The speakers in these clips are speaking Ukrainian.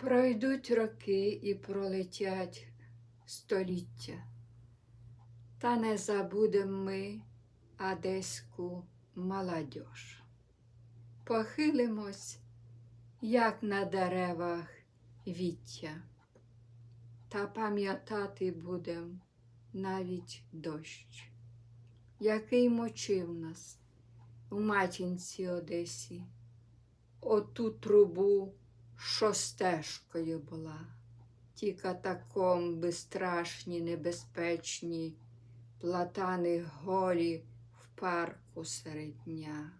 Пройдуть роки і пролетять століття, та не забудем ми одеську молодіж. Похилимось, як на деревах віття, та пам'ятати будем навіть дощ, який мочив нас в матінці Одесі, оту трубу, що стежкою була, ті катакомби страшні, небезпечні, платани голі в парку серед дня.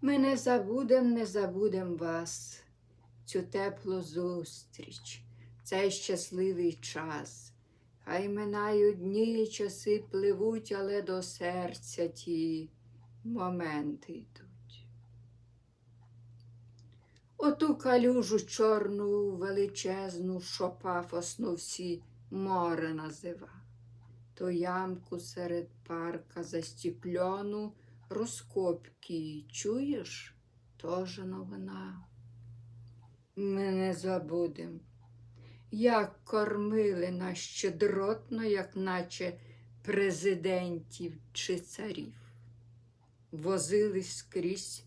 Ми не забудем, не забудем вас, цю теплу зустріч, цей щасливий час. Хай минають дні часи пливуть, але до серця ті моменти йдуть. Оту калюжу чорну, величезну, що пафосно всі море назива, ту ямку серед парка застікльону, розкопки, чуєш, тож новина. Ми не забудем, як кормили нас щедротно, як наче президентів чи царів. Возили скрізь,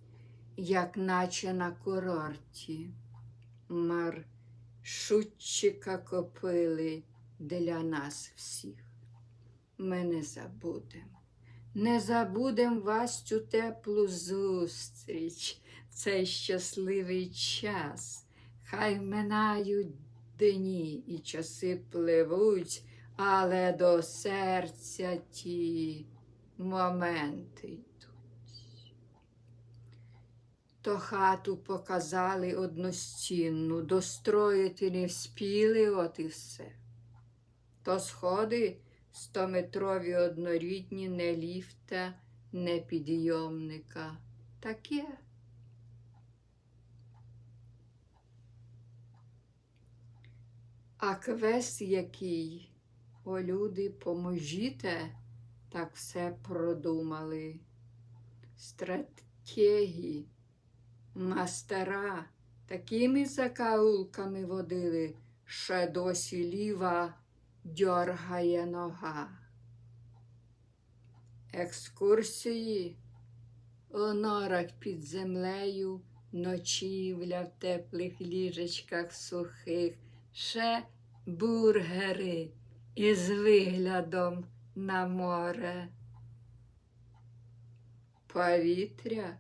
як наче на курорті. Маршутчика копили для нас всіх. Ми не забудем. Не забудем вас цю теплу зустріч, цей щасливий час. Хай минають дні і часи пливуть, але до серця ті моменти. То хату показали одностінну, достроїти не вспіли, от і все. То сходи стометрові однорідні, не ліфта, не підйомника. Таке. А квест який, о люди, поможіте, так все продумали. Стратегії, мастера такими закаулками водили, що досі ліва дьоргає нога. Екскурсії у норах під землею, ночівля в теплих ліжечках сухих, ще бургери із виглядом на море. Повітря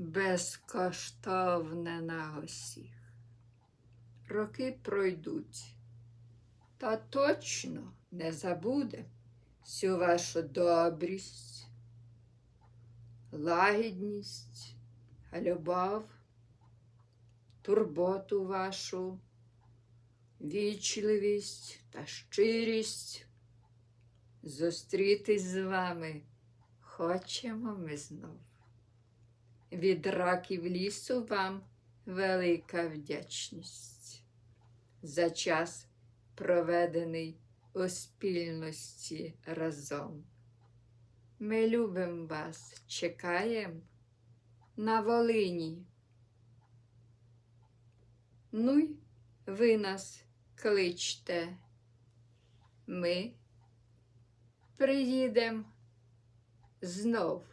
безкоштовне на усіх. Роки пройдуть. Та точно не забуде всю вашу добрість, лагідність, любов, турботу вашу, вічливість та щирість. Зустрітись з вами хочемо ми знов. Від раків лісу вам велика вдячність за час проведений у спільності разом. Ми любимо вас, чекаємо на Волині. Ну й ви нас кличте. Ми приїдемо знов.